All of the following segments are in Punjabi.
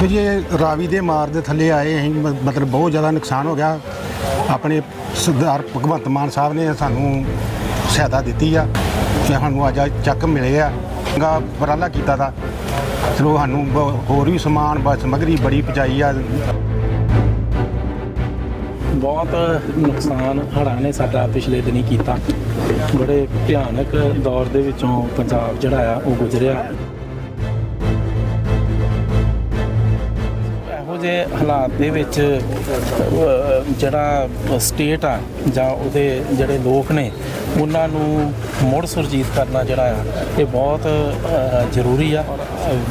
ਤੇ ਜੇ, ਰਾਵੀ ਦੇ ਮਾਰ ਦੇ ਥੱਲੇ ਆਏ, ਅਸੀਂ ਮਤਲਬ ਬਹੁਤ ਜ਼ਿਆਦਾ ਨੁਕਸਾਨ ਹੋ ਗਿਆ। ਆਪਣੇ ਸਰਦਾਰ ਭਗਵੰਤ ਮਾਨ ਸਾਹਿਬ ਨੇ ਸਾਨੂੰ ਸਹਾਇਤਾ ਦਿੱਤੀ ਆ ਤੇ ਸਾਨੂੰ ਅੱਜ ਚੱਕ ਮਿਲੇ ਆ। ਗਾ ਉਪਰਾਲਾ ਕੀਤਾ ਦਾ। ਚਲੋ, ਸਾਨੂੰ ਬ- ਹੋਰ ਵੀ ਸਮਾਨ ਬਸ ਸਮਗਰੀ ਬੜੀ ਪਹੁੰਚਾਈ ਆ। ਬਹੁਤ ਨੁਕਸਾਨ ਹੜ੍ਹਾਂ ਨੇ ਸਾਡਾ ਪਿਛਲੇ ਦਿਨੀ ਕੀਤਾ। ਬੜੇ ਭਿਆਨਕ ਦੌਰ ਦੇ ਵਿੱਚੋਂ ਪੰਜਾਬ ਜਿਹੜਾ ਆ, ਉਹ ਗੁਜ਼ਰਿਆ। ਜੇ ਹਾਲਾਤ ਦੇ ਵਿੱਚ ਜਿਹੜਾ ਸਟੇਟ ਆ ਜਾਂ ਉਹਦੇ ਜਿਹੜੇ ਲੋਕ ਨੇ, ਉਹਨਾਂ ਨੂੰ ਮੁੜ ਸੁਰਜੀਤ ਕਰਨਾ ਜਿਹੜਾ ਆ, ਇਹ ਬਹੁਤ ਜ਼ਰੂਰੀ ਆ।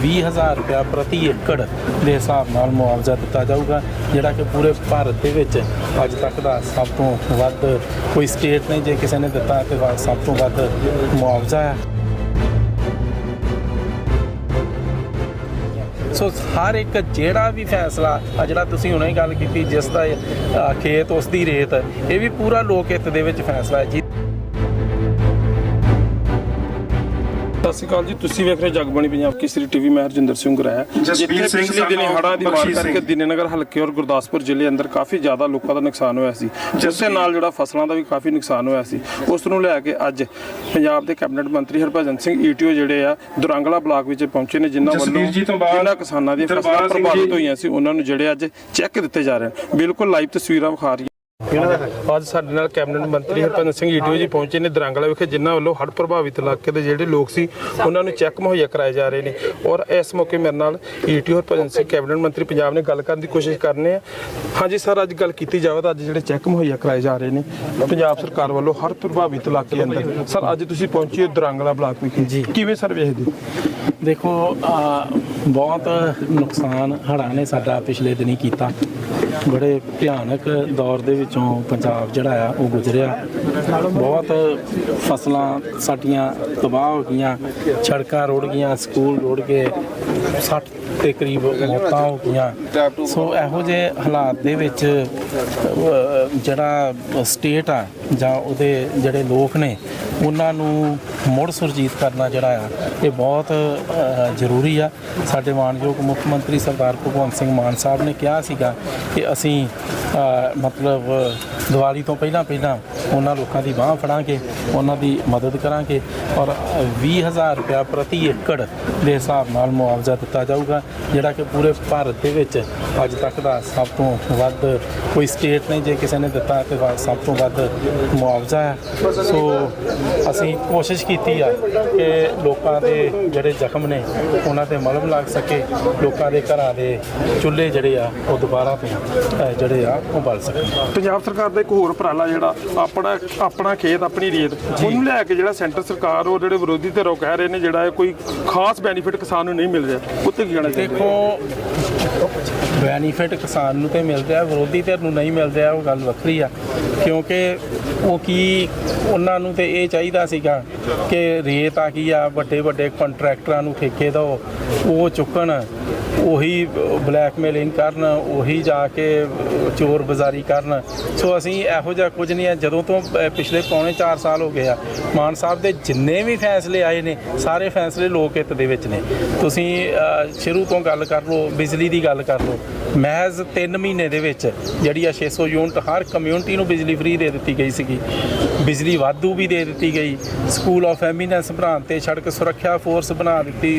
20000 ਰੁਪਇਆ ਪ੍ਰਤੀ ਏਕੜ ਦੇ ਹਿਸਾਬ ਨਾਲ ਮੁਆਵਜ਼ਾ ਦਿੱਤਾ ਜਾਊਗਾ, ਜਿਹੜਾ ਕਿ ਪੂਰੇ ਭਾਰਤ ਦੇ ਵਿੱਚ ਅੱਜ ਤੱਕ ਦਾ ਸਭ ਤੋਂ ਵੱਧ ਕੋਈ ਸਟੇਟ ਨੇ ਜੇ ਕਿਸੇ ਨੇ ਦਿੱਤਾ ਤੇ ਸਭ ਤੋਂ ਵੱਧ ਮੁਆਵਜ਼ਾ ਆ। ਸੋ ਹਰ ਇੱਕ ਜਿਹੜਾ ਵੀ ਫੈਸਲਾ ਆ ਜਿਹੜਾ ਤੁਸੀਂ ਹੁਣੇ ਗੱਲ ਕੀਤੀ, ਜਿਸ ਦਾ ਖੇਤ, ਉਸ ਦੀ ਰੇਤ, ਇਹ ਵੀ ਪੂਰਾ ਲੋਕ ਹਿੱਤ ਦੇ ਵਿੱਚ ਫੈਸਲਾ ਹੈ। ਜੀ ਸਤਿ ਸ਼੍ਰੀ ਅਕਾਲ ਜੀ। ਤੁਸੀਂ ਵੇਖ ਰਹੇ ਜਗਬਾਣੀ ਪੰਜਾਬ ਕੇਸਰੀ ਟੀਵੀ। ਮੈਂ ਹਰਜਿੰਦਰ ਸਿੰਘ ਜਸਵੀਰ ਸਿੰਘ ਪਿਛਲੇ ਦਿਨੀ ਹੜ੍ਹਾਂ ਦੀ ਮਾਰ ਕਰਕੇ। ਦੀਨਨਗਰ ਹਲਕੇ ਔਰ ਗੁਰਦਾਸਪੁਰ ਜ਼ਿਲ੍ਹੇ ਅੰਦਰ ਕਾਫੀ ਜ਼ਿਆਦਾ ਲੋਕਾਂ ਦਾ ਨੁਕਸਾਨ ਹੋਇਆ ਸੀ। ਜਿਸ ਦੇ ਨਾਲ ਜਿਹੜਾ ਫਸਲਾਂ ਦਾ ਵੀ ਕਾਫੀ ਨੁਕਸਾਨ ਹੋਇਆ ਸੀ। ਉਸ ਨੂੰ ਲੈ ਕੇ ਅੱਜ ਪੰਜਾਬ ਦੇ ਕੈਬਨਿਟ ਮੰਤਰੀ ਹਰਭਜਨ ਸਿੰਘ ਈਟੀਓ ਜਿਹੜੇ ਆ ਦੁਰੰਗਲਾ ਬਲਾਕ ਵਿੱਚ ਪਹੁੰਚੇ ਨੇ ਜਿਨ੍ਹਾਂ ਵੱਲੋਂ ਜਸਵੀਰ ਜੀ ਤੋਂ ਬਾਅਦ ਜਿਨ੍ਹਾਂ ਕਿਸਾਨਾਂ ਦੀਆਂ ਫਸਲਾਂ ਪ੍ਰਭਾਵਿਤ। ਹੋਈਆਂ ਸੀ ਉਹਨਾਂ ਨੂੰ ਜਿਹੜੇ ਅੱਜ ਚੈੱਕ ਦਿੱਤੇ ਜਾ ਰਹੇ ਨੇ ਬਿਲਕੁਲ ਲਾਈਵ ਤਸਵੀਰਾਂ ਵਿਖਾ ਰਹੀ ਅੱਜ ਸਾਡੇ ਨਾਲ ਕੈਬਨਿਟ ਮੰਤਰੀ ਹਰਭਜਨ ਸਿੰਘ ਈਟੀਓ ਜੀ ਪਹੁੰਚੇ ਨੇ ਦਰੰਗਲਾ ਵਿਖੇ ਜਿਨ੍ਹਾਂ ਵੱਲੋਂ ਹੜ੍ਹ ਪ੍ਰਭਾਵਿਤ ਇਲਾਕੇ ਦੇ ਜਿਹੜੇ ਲੋਕ ਸੀ ਉਹਨਾਂ ਨੂੰ ਚੈੱਕ ਮੁਹੱਈਆ ਕਰਾਏ ਜਾ ਰਹੇ ਨੇ। ਔਰ ਇਸ ਮੌਕੇ ਮੇਰੇ ਨਾਲ ਈਟੀਓ ਹਰਭਜਨ ਸਿੰਘ ਕੈਬਨਿਟ ਮੰਤਰੀ ਪੰਜਾਬ ਨੇ ਗੱਲ ਕਰਨ ਦੀ ਕੋਸ਼ਿਸ਼ ਕਰਨੇ ਆ ਹਾਂਜੀ ਸਰ ਅੱਜ ਗੱਲ ਕੀਤੀ ਜਾਵੇ ਤਾਂ ਅੱਜ ਜਿਹੜੇ ਚੈੱਕ ਮੁਹੱਈਆ ਕਰਾਏ ਜਾ ਰਹੇ ਨੇ ਪੰਜਾਬ ਸਰਕਾਰ ਵੱਲੋਂ ਹੜ੍ਹ ਪ੍ਰਭਾਵਿਤ ਇਲਾਕੇ ਅੰਦਰ। ਸਰ ਅੱਜ ਤੁਸੀਂ ਪਹੁੰਚੇ ਹੋ ਦਰੰਗਲਾ ਬਲਾਕ ਵਿਖੇ। ਜੀ। ਕਿਵੇਂ ਸਰ ਵੇਖਦੇ? ਦੇਖੋ ਬਹੁਤ ਨੁਕਸਾਨ ਹੜ੍ਹਾਂ ਨੇ ਸਾਡਾ ਪਿਛਲੇ ਦਿਨੀ ਕੀਤਾ। ਬੜੇ ਭਿਆਨਕ ਦੌਰ ਦੇ ਵਿੱਚੋਂ ਪੰਜਾਬ ਜਿਹੜਾ ਆ, ਉਹ ਗੁਜ਼ਰਿਆ। ਬਹੁਤ ਫਸਲਾਂ ਸਾਡੀਆਂ ਤਬਾਹ ਹੋ ਗਈਆਂ, ਸੜਕਾਂ ਰੁੜ ਗਈਆਂ, ਸਕੂਲ ਰੁੜ ਗਏ 60 ਦੇ ਕਰੀਬ ਮੌਤਾਂ ਹੋ ਗਈਆਂ। ਸੋ ਇਹੋ ਜਿਹੇ ਹਾਲਾਤ ਦੇ ਵਿੱਚ ਜਿਹੜਾ ਸਟੇਟ ਆ ਜਾਂ ਉਹਦੇ ਜਿਹੜੇ ਲੋਕ ਨੇ, ਉਹਨਾਂ ਨੂੰ ਮੁੜ ਸੁਰਜੀਤ ਕਰਨਾ ਜਿਹੜਾ ਆ, ਇਹ ਬਹੁਤ ਜ਼ਰੂਰੀ ਆ। ਸਾਡੇ ਮਾਨਯੋਗ ਮੁੱਖ ਮੰਤਰੀ ਸਰਦਾਰ ਭਗਵੰਤ ਸਿੰਘ ਮਾਨ ਸਾਹਿਬ ਨੇ ਕਿਹਾ ਸੀਗਾ ਕਿ ਅਸੀਂ ਮਤਲਬ, ਦੀਵਾਲੀ ਤੋਂ ਪਹਿਲਾਂ ਪਹਿਲਾਂ ਉਹਨਾਂ ਲੋਕਾਂ ਦੀ ਬਾਹ ਫੜਾਂਗੇ, ਉਹਨਾਂ ਦੀ ਮਦਦ ਕਰਾਂਗੇ ਔਰ 20000 ਰੁਪਇਆ ਪ੍ਰਤੀ ਏਕੜ ਦੇ ਹਿਸਾਬ ਨਾਲ ਮੁਆਵਜ਼ਾ ਦਿੱਤਾ ਜਾਊਗਾ, ਜਿਹੜਾ ਕਿ ਪੂਰੇ ਭਾਰਤ ਦੇ ਵਿੱਚ ਅੱਜ ਤੱਕ ਦਾ ਸਭ ਤੋਂ ਵੱਧ ਕੋਈ ਸਟੇਟ ਨੇ ਜੇ ਕਿਸੇ ਨੇ ਦਿੱਤਾ ਤੇ ਸਭ ਤੋਂ ਵੱਧ ਮੁਆਵਜ਼ਾ ਹੈ। ਸੋ ਅਸੀਂ ਕੋਸ਼ਿਸ਼ ਕੀਤੀ ਆ ਕਿ ਲੋਕਾਂ ਦੇ ਜਿਹੜੇ ਜ਼ਖਮ ਨੇ, ਉਹਨਾਂ ਤੇ ਮਲਮ ਲੱਗ ਸਕੇ, ਲੋਕਾਂ ਦੇ ਘਰਾਂ ਦੇ ਚੁੱਲ੍ਹੇ ਜਿਹੜੇ ਆ, ਉਹ ਦੁਬਾਰਾ ਤੋਂ ਜਿਹੜੇ ਆ, ਉਹ ਬਲ ਸਕਣ। ਪੰਜਾਬ ਸਰਕਾਰ ਦਾ ਇੱਕ ਹੋਰ ਉਪਰਾਲਾ ਜਿਹੜਾ ਆਪਣਾ ਆਪਣਾ ਖੇਤ, ਆਪਣੀ ਰੇਤ। ਉਹਨੂੰ ਲੈ ਕੇ ਜਿਹੜਾ ਸੈਂਟਰ ਸਰਕਾਰ ਉਹ ਜਿਹੜੇ ਵਿਰੋਧੀ ਧਿਰੋਂ ਕਹਿ ਰਹੇ ਨੇ ਜਿਹੜਾ ਕੋਈ ਖਾਸ ਬੈਨੀਫਿਟ ਕਿਸਾਨ ਨੂੰ ਨਹੀਂ ਮਿਲ ਰਿਹਾ। ਉੱਤੇ ਕੀ ਕਹਿਣਾ ਦੇਖੋ ਬੈਨੀਫਿਟ ਕਿਸਾਨ ਨੂੰ ਤੇ ਮਿਲ ਰਿਹਾ, ਵਿਰੋਧੀ ਧਿਰ ਨੂੰ ਨਹੀਂ ਮਿਲ ਰਿਹਾ, ਉਹ ਗੱਲ ਵੱਖਰੀ ਆ। ਕਿਉਂਕਿ ਉਹ ਕੀ ਉਹਨਾਂ ਨੂੰ ਤੇ ਇਹ ਚਾਹੀਦਾ ਸੀਗਾ ਕਿ ਰੇਤ ਆ ਕੀ ਆ, ਵੱਡੇ ਵੱਡੇ ਕੰਟਰੈਕਟਰਾਂ ਨੂੰ ਠੇਕੇ ਦਿਓ ਉਹ ਚੁੱਕਣ, ਉਹੀ ਬਲੈਕਮੇਲਿੰਗ ਕਰਨ, ਉਹੀ ਜਾ ਕੇ ਚੋਰ ਬਾਜ਼ਾਰੀ ਕਰਨ। ਸੋ ਅਸੀਂ ਇਹੋ ਜਿਹਾ ਕੁਝ ਨਹੀਂ ਹੈ ਜਦੋਂ ਤੋਂ ਪਿਛਲੇ ਪੌਣੇ 4 ਸਾਲ ਹੋ ਗਏ ਆ, ਮਾਨ ਸਾਹਿਬ ਦੇ ਜਿੰਨੇ ਵੀ ਫੈਸਲੇ ਆਏ ਨੇ, ਸਾਰੇ ਫੈਸਲੇ ਲੋਕ ਹਿੱਤ ਦੇ ਵਿੱਚ ਨੇ। ਤੁਸੀਂ ਸ਼ੁਰੂ ਤੋਂ ਗੱਲ ਕਰ ਲਓ, ਬਿਜਲੀ ਦੀ ਗੱਲ ਕਰ ਲਓ ਮਹਿਜ਼ 3 ਮਹੀਨੇ ਦੇ ਵਿੱਚ ਜਿਹੜੀ ਆ 600 ਯੂਨਿਟ ਹਰ ਕਮਿਊਨਿਟੀ ਨੂੰ ਬਿਜਲੀ ਫ੍ਰੀ ਦੇ ਦਿੱਤੀ ਗਈ ਸੀਗੀ। ਬਿਜਲੀ ਵਾਧੂ ਵੀ ਦੇ ਦਿੱਤੀ ਗਈ। ਸਕੂਲ ਆਫ ਐਮੀਨੈਂਸ ਬਣਾ ਤੇ ਸੜਕ ਸੁਰੱਖਿਆ ਫੋਰਸ ਬਣਾ ਦਿੱਤੀ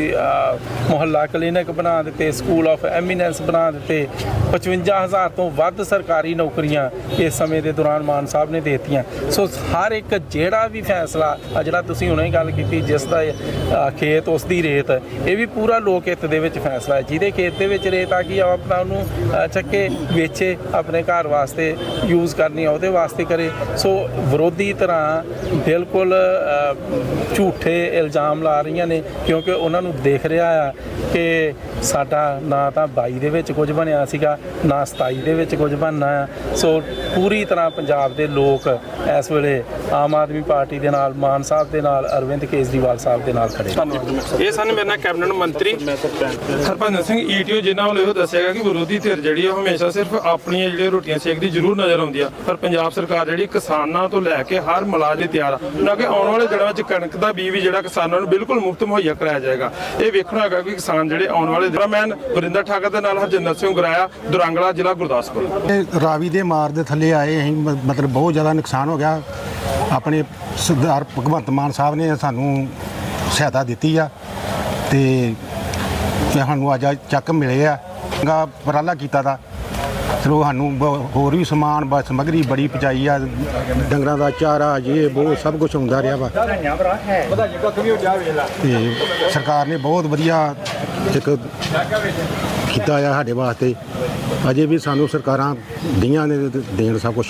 ਮੁਹੱਲਾ ਕਲੀਨਿਕ ਬਣਾ ਦਿੱਤੇ ਸਕੂਲ ਆਫ ਐਮੀਨੈਂਸ ਬਣਾ ਦਿੱਤੇ। 55000 ਤੋਂ ਵੱਧ ਸਰਕਾਰੀ ਨੌਕਰੀਆਂ ਇਸ ਸਮੇਂ ਦੇ ਦੌਰਾਨ ਮਾਨ ਸਾਹਿਬ ਨੇ ਦੇ ਦਿੱਤੀਆਂ। ਸੋ ਹਰ ਇੱਕ ਜਿਹੜਾ ਵੀ ਫੈਸਲਾ, ਆ, ਜਿਹੜਾ ਤੁਸੀਂ ਹੁਣੇ ਗੱਲ ਕੀਤੀ, ਜਿਸ ਦਾ ਖੇਤ, ਉਸ ਦੀ ਰੇਤ, ਇਹ ਵੀ ਪੂਰਾ ਲੋਕ ਹਿੱਤ ਦੇ ਵਿੱਚ ਫੈਸਲਾ ਹੈ। ਜਿਹਦੇ ਖੇਤ ਦੇ ਵਿੱਚ ਰੇਤ ਆ ਗਈ ਆ ਉਹ ਆਪਣਾ ਉਹਨੂੰ ਚੱਕੇ, ਵੇਚੇ ਆਪਣੇ ਘਰ ਵਾਸਤੇ ਯੂਜ਼ ਕਰਨੀ ਆ, ਉਹਦੇ ਵਾਸਤੇ ਕਰੇ। ਸੋ ਵਿਰੋਧੀ ਤਰ੍ਹਾਂ ਬਿਲਕੁਲ ਝੂਠੇ ਇਲਜ਼ਾਮ ਲਾ ਰਹੀਆਂ ਨੇ, ਕਿਉਂਕਿ ਉਹਨਾਂ ਨੂੰ ਦੇਖ ਰਿਹਾ ਆ ਕਿ ਸਾਡਾ ਨਾ ਤਾਂ 22 ਦੇ ਵਿੱਚ ਕੁਝ ਬਣਿਆ ਸੀਗਾ ਨਾ 27 ਦੇ ਵਿੱਚ ਕੁਝ ਬਣਨਾ ਆ ਸੋ ਪੂਰੀ ਤਰ੍ਹਾਂ ਪੰਜਾਬ ਦੇ ਲੋਕ ਇਸ ਵੇਲੇ ਆਮ ਆਦਮੀ ਪਾਰਟੀ ਦੇ ਨਾਲ ਮਾਨ ਸਾਹਿਬ ਦੇ ਨਾਲ ਅਰਵਿੰਦ ਕੇਜਰੀਵਾਲ ਸਾਹਿਬ ਦੇ ਨਾਲ ਖੜੇ ਧੰਨਵਾਦ। ਇਹ ਸਨ ਮੇਰੇ ਨਾਲ ਕੈਬਨਿਟ ਮੰਤਰੀ। ਹਰਭਜਨ ਸਿੰਘ ਈਟੀਓ ਜਿਨ੍ਹਾਂ ਵੱਲੋਂ ਇਹ ਦੱਸਿਆਗਾ ਕਿ ਵਿਰੋਧੀ ਧਿਰ ਜਿਹੜੀ ਆ ਉਹ ਹਮੇਸ਼ਾ ਸਿਰਫ ਆਪਣੀਆਂ ਜਿਹੜੀਆਂ ਰੋਟੀਆਂ ਸੇਕਦੀ ਜ਼ਰੂਰ ਨਜ਼ਰ ਆਉਂਦੀ ਆ। ਪਰ ਪੰਜਾਬ ਸਰਕਾਰ ਜਿਹੜੀ ਕਿਸਾਨਾਂ ਤੋਂ ਲੈ ਕੇ ਹਰ ਮਲਾਜ ਲਈ ਤਿਆਰ ਆ। ਨਾ ਕਿ ਆਉਣ ਵਾਲੇ ਦਿਨਾਂ ਵਿੱਚ ਕਣਕ ਦਾ ਬੀਜ ਵੀ ਜਿਹੜਾ ਕਿਸਾਨਾਂ ਨੂੰ ਬਿਲਕੁਲ ਮੁਫਤ ਮੁਹੱਈਆ ਕਰਾਇਆ ਜਾਏਗਾ। ਇਹ ਵੇਖਣਾ ਹੈਗਾ ਕਿ ਕਿਸਾਨ ਜਿਹੜੇ ਆਉਣ ਵਾਲੇ ਜਰਾਮੈਨ ਵਰਿੰਦਰ ਠਾਕਰ ਦੇ ਨਾਲ ਹਰਜਿੰਦਰ ਸਿੰਘ ਗਰਾਇਆ ਦੁਰੰਗਲਾ ਜ਼ਿਲ੍ਹਾ ਗੁਰਦਾਸਪੁਰ। ਇਹ ਰਾਵੀ ਦੇ ਮਾਰ ਦੇ ਥੱਲੇ ਆਏ ਅਸੀਂ ਮਤਲਬ ਬਹੁਤ ਜ਼ਿਆਦਾ ਨੁਕਸਾਨ ਹੋ ਗਿਆ। ਆਪਣੇ ਸਰਦਾਰ ਭਗਵੰਤ ਮਾਨ ਸਾਹਿਬ ਨੇ ਸਾਨੂੰ ਸਹਾਇਤਾ ਦਿੱਤੀ ਆ ਤੇ ਤੇ ਸਾਨੂੰ ਅੱਜ ਚੱਕ ਮਿਲੇ ਆ। ਗਾ ਉਪਰਾਲਾ ਕੀਤਾ ਦਾ। ਚਲੋ ਸਾਨੂੰ ਹੋਰ ਵੀ ਸਮਾਨ ਬਸ ਸਮਗਰੀ ਬੜੀ ਪਹੁੰਚਾਈ ਆ। ਡੰਗਰਾਂ ਦਾ ਚਾਰਾ ਇਹ ਉਹ ਸਭ ਕੁਝ ਹੁੰਦਾ ਰਿਹਾ ਵਾ। ਤੇ ਸਰਕਾਰ ਨੇ ਬਹੁਤ ਵਧੀਆ ਇੱਕ ਕੀਤਾ ਆ ਸਾਡੇ ਵਾਸਤੇ। ਅਜੇ ਵੀ ਸਾਨੂੰ ਸਰਕਾਰਾਂ ਦੀਆਂ ਨੇ ਦੇਣ ਸਭ ਕੁਝ